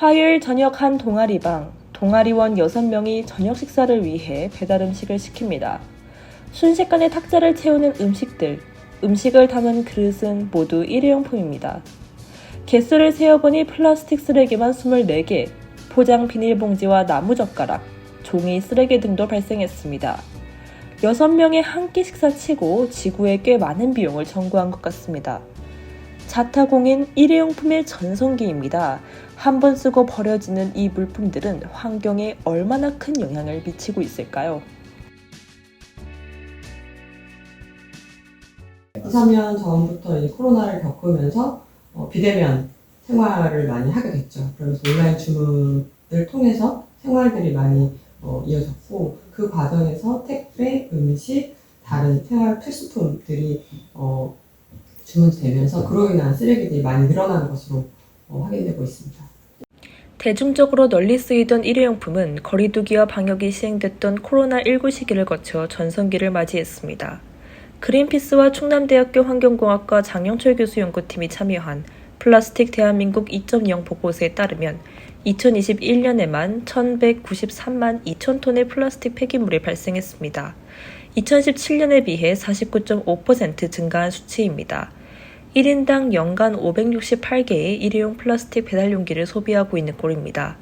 화요일 저녁 한 동아리방, 동아리원 6명이 저녁 식사를 위해 배달 음식을 시킵니다. 순식간에 탁자를 채우는 음식들, 음식을 담은 그릇은 모두 일회용품입니다. 개수를 세어보니 플라스틱 쓰레기만 24개, 포장 비닐봉지와 나무젓가락, 종이 쓰레기 등도 발생했습니다. 6명의 한 끼 식사치고 지구에 꽤 많은 비용을 청구한 것 같습니다. 자타공인 일회용품의 전성기입니다. 한 번 쓰고 버려지는 이 물품들은 환경에 얼마나 큰 영향을 미치고 있을까요? 2, 3년 전부터 이 코로나를 겪으면서 어, 비대면 생활을 많이 하게 됐죠. 그러면서 온라인 주문을 통해서 생활들이 많이 어, 이어졌고 그 과정에서 택배, 음식, 다른 생활 필수품들이 어, 주문되면서 그로 인한 쓰레기들이 많이 늘어나는 것으로 어, 확인되고 있습니다. 대중적으로 널리 쓰이던 일회용품은 거리두기와 방역이 시행됐던 코로나19 시기를 거쳐 전성기를 맞이했습니다. 그린피스와 충남대학교 환경공학과 장영철 교수 연구팀이 참여한 플라스틱 대한민국 2.0 보고서에 따르면 2021년에만 1193만 2천 톤의 플라스틱 폐기물이 발생했습니다. 2017년에 비해 49.5% 증가한 수치입니다. 1인당 연간 568개의 일회용 플라스틱 배달 용기를 소비하고 있는 꼴입니다.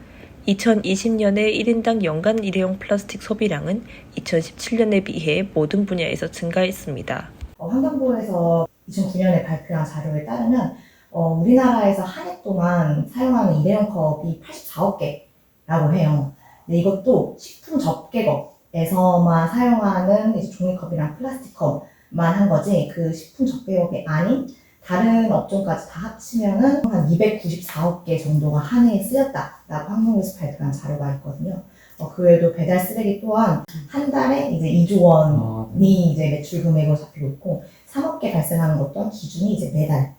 2020년에 1인당 연간 일회용 플라스틱 소비량은 2017년에 비해 모든 분야에서 증가했습니다. 어, 환경부에서 2009년에 발표한 자료에 따르면 어, 우리나라에서 한 해 동안 사용하는 일회용 컵이 84억 개라고 해요. 근데 이것도 식품 접객업에서만 사용하는 종이컵이랑 플라스틱 컵만 한 거지 그 식품 접객업이 아닌 다른 업종까지 다 합치면은 한 294억 개 정도가 한 해에 쓰였다라고 환경부에서 발표한 자료가 있거든요. 어, 그 외에도 배달 쓰레기 또한 한 달에 이제 2조 원이 이제 매출 금액으로 잡히고 있고 3억 개 발생하는 것 또한 기준이 이제 매달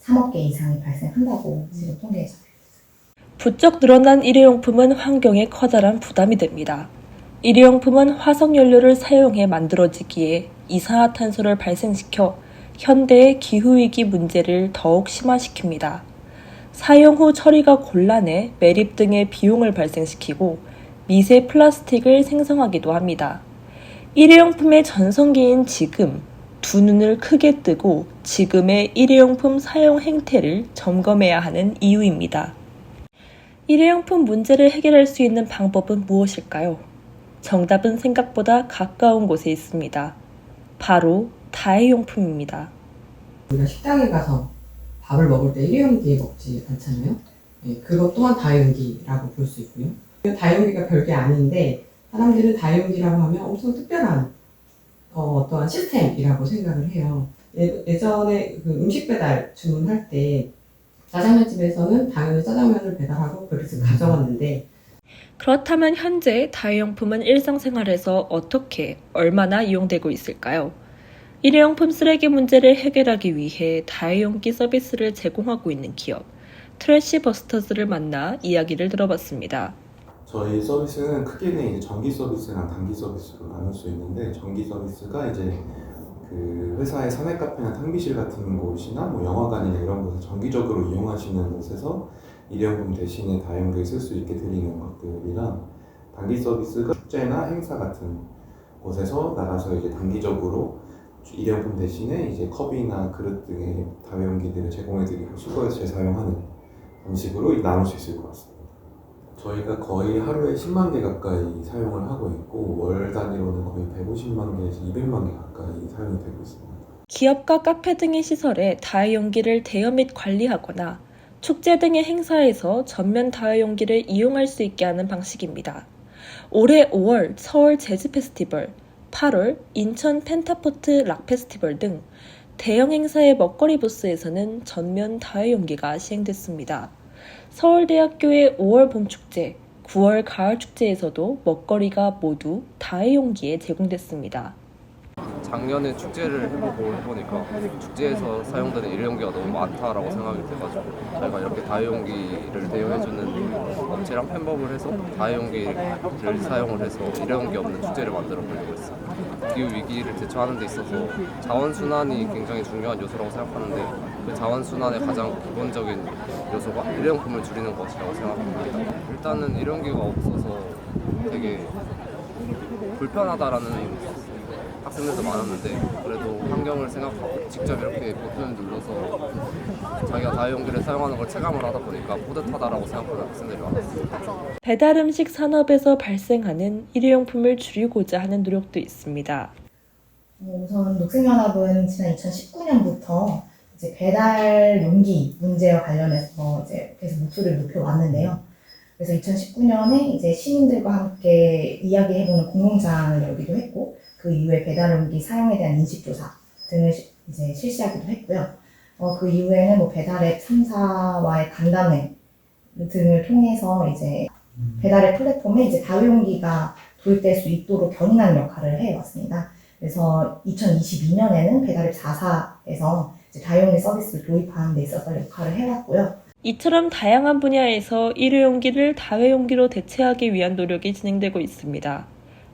3억 개 이상이 발생한다고 지금 통계에 잡혀 부쩍 늘어난 일회용품은 환경에 커다란 부담이 됩니다. 일회용품은 화석 연료를 사용해 만들어지기에 이산화탄소를 발생시켜 현대의 기후위기 문제를 더욱 심화시킵니다. 사용 후 처리가 곤란해 매립 등의 비용을 발생시키고 미세 플라스틱을 생성하기도 합니다. 일회용품의 전성기인 지금 두 눈을 크게 뜨고 지금의 일회용품 사용 행태를 점검해야 하는 이유입니다. 일회용품 문제를 해결할 수 있는 방법은 무엇일까요? 정답은 생각보다 가까운 곳에 있습니다. 바로 다회용품입니다. 우리가 식당에 가서 밥을 먹을 때 일회용기에 먹지 않잖아요. 예, 그것 또한 다용기라고 볼 수 있고요. 다용기가 별게 아닌데 사람들은 다용기라고 하면 엄청 특별한 어, 떠한 시스템이라고 생각을 해요. 예, 예전에 그 음식 배달 주문할 때 짜장면 집에서는 당연히 짜장면을 배달하고 그릇을 가져왔는데 그렇다면 현재 다회용품은 일상생활에서 어떻게 얼마나 이용되고 있을까요? 일회용품 쓰레기 문제를 해결하기 위해 다회용기 서비스를 제공하고 있는 기업 트래시 버스터즈를 만나 이야기를 들어봤습니다. 저희 서비스는 크게는 정기 서비스랑 단기 서비스로 나눌 수 있는데 정기 서비스가 이제 그 회사의 사내 카페나 탕비실 같은 곳이나 뭐 영화관이나 이런 곳을 정기적으로 이용하시는 곳에서 일회용품 대신에 다용기를 쓸수 있게 드리는 것들이랑 단기 서비스가 축제나 행사 같은 곳에서 나가서 이제 단기적으로 일회용품 대신에 이제 컵이나 그릇 등의 다용기들을 제공해드리고 수거해서 재사용하는 방식으로 나눌 수 있을 것 같습니다. 저희가 거의 하루에 10만 개 가까이 사용을 하고 있고 월 단위로는 거의 150만 개에서 200만 개 가까이 사용이 되고 있습니다. 기업과 카페 등의 시설에 다회용기를 대여 및 관리하거나 축제 등의 행사에서 전면 다회용기를 이용할 수 있게 하는 방식입니다. 올해 5월 서울 재즈 페스티벌, 8월 인천 펜타포트 락 페스티벌 등 대형 행사의 먹거리 부스에서는 전면 다회 용기가 시행됐습니다. 서울대학교의 5월 봄축제, 9월 가을축제에서도 먹거리가 모두 다회 용기에 제공됐습니다. 작년에 축제를 해보고 해보니까 축제에서 사용되는 일회용기가 너무 많다라고 생각이 돼가지고 저희가 이렇게 다회용기를 대여해주는 업체랑 팬업을 해서 다회용기를 사용을 해서 일회용기 없는 축제를 만들어 보려고 했어요. 기후 위기를 대처하는 데 있어서 자원 순환이 굉장히 중요한 요소라고 생각하는데 그 자원 순환의 가장 기본적인 요소가 일회용품을 줄이는 것이라고 생각합니다. 일단은 일용기가 없어서 되게 불편하다라는 학생들도 많았는데 그래도 환경을 생각하고 직접 이렇게 버튼을 눌러서 자기가 다이용기를 사용하는 걸 체감을 하다 보니까 뿌듯하다라고 생각하는 학생들이 많았어요. 배달 음식 산업에서 발생하는 일회용품을 줄이고자 하는 노력도 있습니다. 어, 우선 녹색연합은 지난 2019년부터 이제 배달 용기 문제와 관련해서 이제 계속 목소리를 높여왔는데요. 그래서 2019년에 이제 시민들과 함께 이야기해보는 공모전을 열기도 했고, 그 이후에 배달 용기 사용에 대한 인식 조사 등을 시- 이제 실시하기도 했고요. 어, 그 이후에는 뭐 배달앱 3사와의 간담회 등을 통해서 이제 배달앱 플랫폼에 이제 다용기가 도입될 수 있도록 견인하는 역할을 해왔습니다. 그래서 2022년에는 배달앱 4사에서 이제 다용기 서비스를 도입하는 데 있어서 역할을 해왔고요. 이처럼 다양한 분야에서 일회용기를 다회용기로 대체하기 위한 노력이 진행되고 있습니다.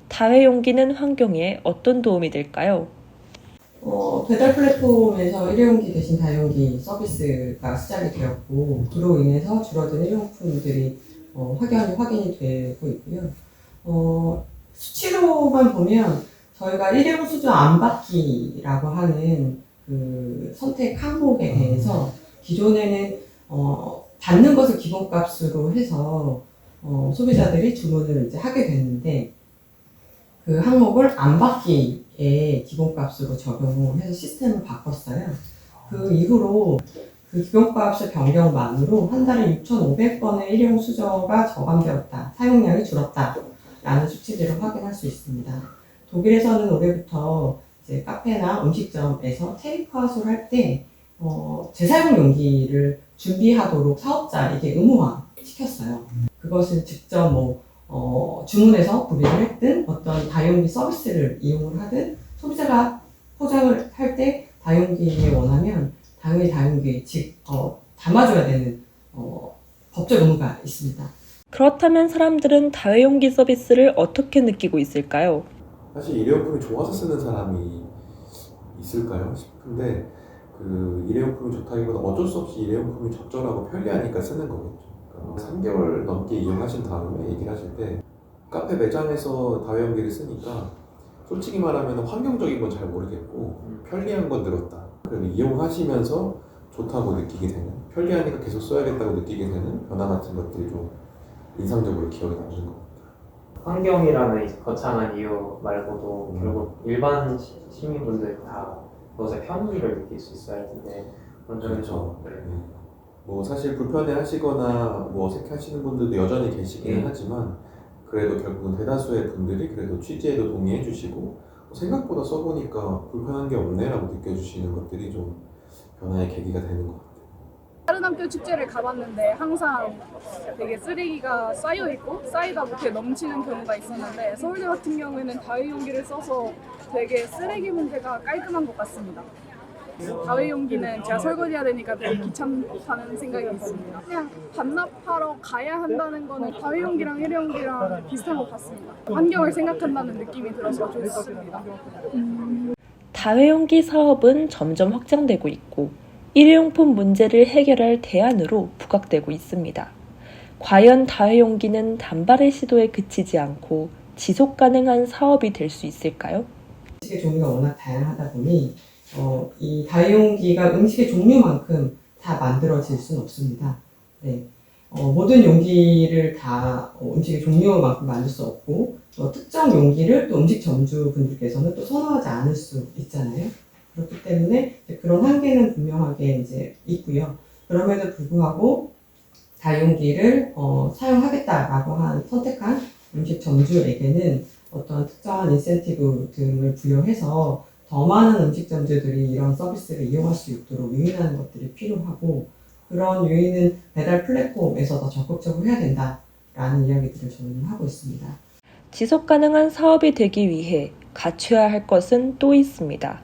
다회 용기는 환경에 어떤 도움이 될까요? 어, 배달 플랫폼에서 일회용기 대신 다용기 서비스가 시작이 되었고 그로 인해서 줄어든 일회용품들이 어, 확연히 확인이 되고 있고요. 어, 수치로만 보면 저희가 일회용 수저 안 받기라고 하는 그 선택 항목에 대해서 기존에는 어, 받는 것을 기본값으로 해서 어, 소비자들이 주문을 이제 하게 됐는데 그 항목을 안 받기에 기본값으로 적용을 해서 시스템을 바꿨어요. 그 이후로 그 기본값의 변경만으로 한 달에 6,500건의 일회용 수저가 저감되었다. 사용량이 줄었다. 라는 수치들을 확인할 수 있습니다. 독일에서는 올해부터 이제 카페나 음식점에서 테이크아웃을 할 때, 어, 재사용 용기를 준비하도록 사업자에게 의무화 시켰어요. 그것을 직접 뭐, 어, 주문해서 구비를 했든 어떤 다용기 서비스를 이용을 하든 소비자가 포장을 할 때 다용기에 원하면 당연히 다용기에 즉, 어, 담아줘야 되는, 어, 법적 의무가 있습니다. 그렇다면 사람들은 다회용기 서비스를 어떻게 느끼고 있을까요? 사실 일회용품이 좋아서 쓰는 사람이 있을까요 싶은데 그 일회용품이 좋다기보다 어쩔 수 없이 일회용품이 적절하고 편리하니까 쓰는 거겠죠. 그러니까 3개월 넘게 이용하신 다음에 얘기를 하실 때 카페 매장에서 다회용기를 쓰니까 솔직히 말하면 환경적인 건 잘 모르겠고 편리한 건 늘었다. 그리고 이용하시면서 좋다고 느끼게 되는 편리하니까 계속 써야겠다고 느끼게 되는 변화 같은 것들이 좀 인상적으로 기억에 남는 것 같아요. 환경이라는 거창한 이유 말고도 음. 결국 일반 시- 시민분들 다 그것의 편의를 느낄 수 있어야 하는데 그런 점에서 그렇죠. 네. 네. 뭐 사실 불편해 하시거나 뭐 어색해 하시는 분들도 여전히 계시기는 예. 하지만 그래도 결국은 대다수의 분들이 그래도 취지에도 동의해 주시고 뭐 생각보다 써보니까 불편한 게 없네라고 느껴주시는 것들이 좀 변화의 계기가 되는 것 같아요. 다른 학교 축제를 가봤는데 항상 되게 쓰레기가 쌓여 있고 쌓이다 못해 넘치는 경우가 있었는데 서울대 같은 경우에는 다회용기를 써서 되게 쓰레기 문제가 깔끔한 것 같습니다. 다회용기는 제가 설거지해야 되니까 되게 귀찮다는 생각이 있습니다. 그냥 반납하러 가야 한다는 거는 다회용기랑 일회 용기랑 비슷한 것 같습니다. 환경을 생각한다는 느낌이 들어서 좋습니다. 다회용기 사업은 점점 확장되고 있고 일회용품 문제를 해결할 대안으로 부각되고 있습니다. 과연 다회용기는 단발의 시도에 그치지 않고 지속 가능한 사업이 될 수 있을까요? 음식의 종류가 워낙 다양하다 보니 어, 이 다용기가 음식의 종류만큼 다 만들어질 수는 없습니다. 네. 어, 모든 용기를 다 어, 음식의 종류만큼 만들 수 없고 또 특정 용기를 또 음식 점주 분들께서는 또 선호하지 않을 수 있잖아요. 그렇기 때문에 그런 한계는 분명하게 이제 있고요. 그럼에도 불구하고 다용기를 어, 사용하겠다라고 한 선택한 음식 점주에게는 어떤 특정한 인센티브 등을 부여해서 더 많은 음식점주들이 이런 서비스를 이용할 수 있도록 유인하는 것들이 필요하고 그런 유인은 배달 플랫폼에서 더 적극적으로 해야 된다라는 이야기들을 저는 하고 있습니다. 지속 가능한 사업이 되기 위해 갖춰야 할 것은 또 있습니다.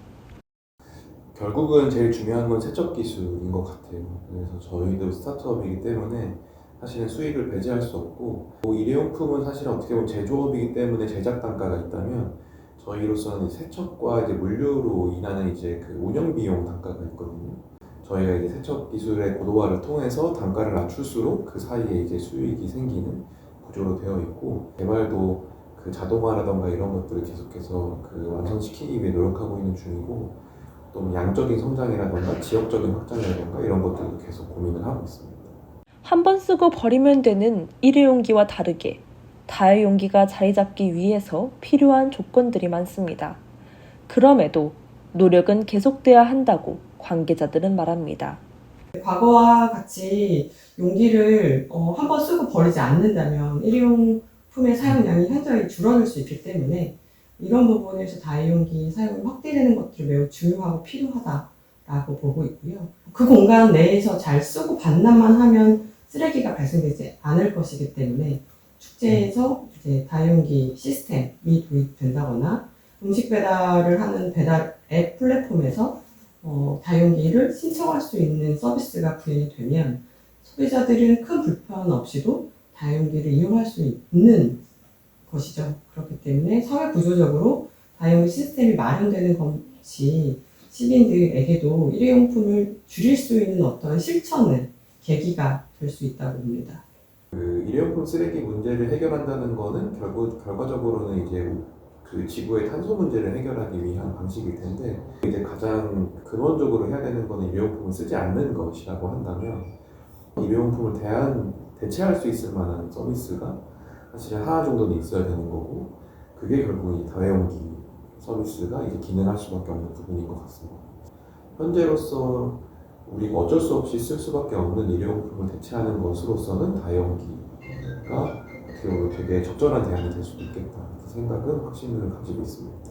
결국은 제일 중요한 건 세척 기술인 것 같아요. 그래서 저희도 스타트업이기 때문에 사실은 수익을 배제할 수 없고 뭐 일회용품은 사실 어떻게 보면 제조업이기 때문에 제작 단가가 있다면 저희로서는 세척과 이제 물류로 인하는 이제 그 운영 비용 단가가 있거든요. 저희가 이제 세척 기술의 고도화를 통해서 단가를 낮출수록 그 사이에 이제 수익이 생기는 구조로 되어 있고 개발도 그 자동화라던가 이런 것들을 계속해서 그 완성시키기 위해 노력하고 있는 중이고 또 양적인 성장이라던가 지역적인 확장이라던가 이런 것들도 계속 고민을 하고 있습니다. 한 번 쓰고 버리면 되는 일회용기와 다르게 다회용기가 자리 잡기 위해서 필요한 조건들이 많습니다. 그럼에도 노력은 계속돼야 한다고 관계자들은 말합니다. 과거와 같이 용기를 어, 한번 쓰고 버리지 않는다면 일회용 품의 사용량이 현저히 줄어들 수 있기 때문에 이런 부분에서 다회용기 사용이 확대되는 것들이 매우 중요하고 필요하다라고 보고 있고요. 그 공간 내에서 잘 쓰고 반납만 하면 쓰레기가 발생되지 않을 것이기 때문에 축제에서 이제 다용기 시스템이 도입된다거나 음식 배달을 하는 배달 앱 플랫폼에서 어, 다용기를 신청할 수 있는 서비스가 구현이 되면 소비자들은 큰 불편 없이도 다용기를 이용할 수 있는 것이죠. 그렇기 때문에 사회 구조적으로 다용기 시스템이 마련되는 것이 시민들에게도 일회용품을 줄일 수 있는 어떤 실천의 계기가 될 수 있다고 봅니다. 그 일회용품 쓰레기 문제를 해결한다는 거는 결국 결과적으로는 이제 그 지구의 탄소 문제를 해결하기 위한 방식일 텐데 이제 가장 근원적으로 해야 되는 거는 일회용품을 쓰지 않는 것이라고 한다면 일회용품을 대한 대체할 수 있을 만한 서비스가 사실 하나 정도는 있어야 되는 거고 그게 결국 이 다회용기 서비스가 이제 기능할 수밖에 없는 부분인 것 같습니다. 현재로서 우리가 어쩔 수 없이 쓸 수밖에 없는 일회용품을 대체하는 것으로서는 다용기가 어떻게 보면 되게 적절한 대안이 될 수도 있겠다 그 생각은 확신을 가지고 있습니다.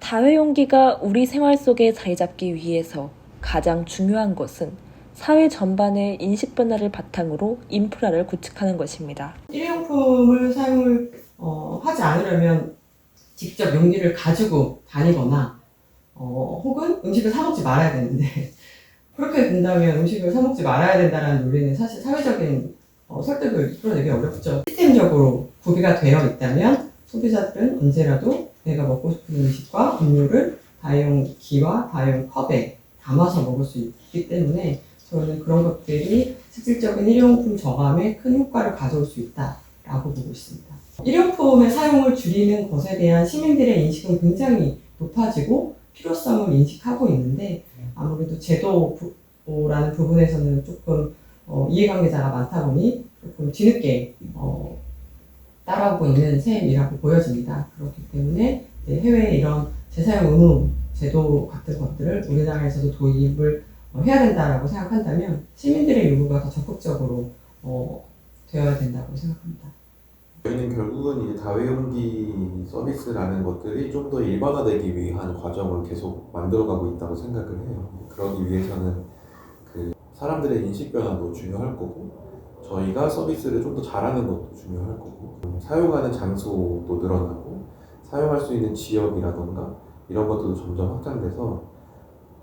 다회용기가 우리 생활 속에 자리 잡기 위해서 가장 중요한 것은 사회 전반의 인식 변화를 바탕으로 인프라를 구축하는 것입니다. 일회용품을 사용을 어, 하지 않으려면 직접 용기를 가지고 다니거나 어, 혹은 음식을 사 먹지 말아야 되는데 그렇게 된다면 음식을 사 먹지 말아야 된다는 논리는 사실 사회적인 어, 설득을 이끌어내기 어렵죠. 시스템적으로 구비가 되어 있다면 소비자들은 언제라도 내가 먹고 싶은 음식과 음료를 다용 기와 다용 컵에 담아서 먹을 수 있기 때문에 저는 그런 것들이 실질적인 일회용품 저감에 큰 효과를 가져올 수 있다라고 보고 있습니다. 일회용품의 사용을 줄이는 것에 대한 시민들의 인식은 굉장히 높아지고 필요성을 인식하고 있는데 아무래도 제도라는 부분에서는 조금 어, 이해관계자가 많다 보니 조금 뒤늦게 어, 따라오고 있는 셈이라고 보여집니다. 그렇기 때문에 해외에 이런 재사용 의무 제도 같은 것들을 우리나라에서도 도입을 어, 해야 된다라고 생각한다면 시민들의 요구가 더 적극적으로 어, 되어야 된다고 생각합니다. 저희는 결국은 이제 다회용기 서비스라는 것들이 좀 더 일반화되기 위한 과정을 계속 만들어가고 있다고 생각을 해요. 그러기 위해서는 그 사람들의 인식 변화도 중요할 거고 저희가 서비스를 좀 더 잘하는 것도 중요할 거고 사용하는 장소도 늘어나고 사용할 수 있는 지역이라던가 이런 것들도 점점 확장돼서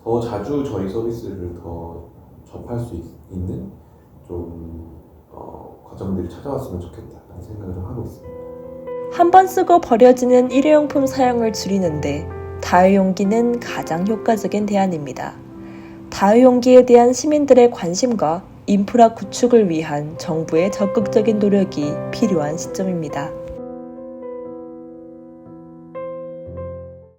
더 자주 저희 서비스를 더 접할 수 있, 는좀 어, 과정들이 찾아왔으면 좋겠다는 생각을 좀 하고 있습니다. 한 번 쓰고 버려지는 일회용품 사용을 줄이는데 다회용기는 가장 효과적인 대안입니다. 다회용기에 대한 시민들의 관심과 인프라 구축을 위한 정부의 적극적인 노력이 필요한 시점입니다.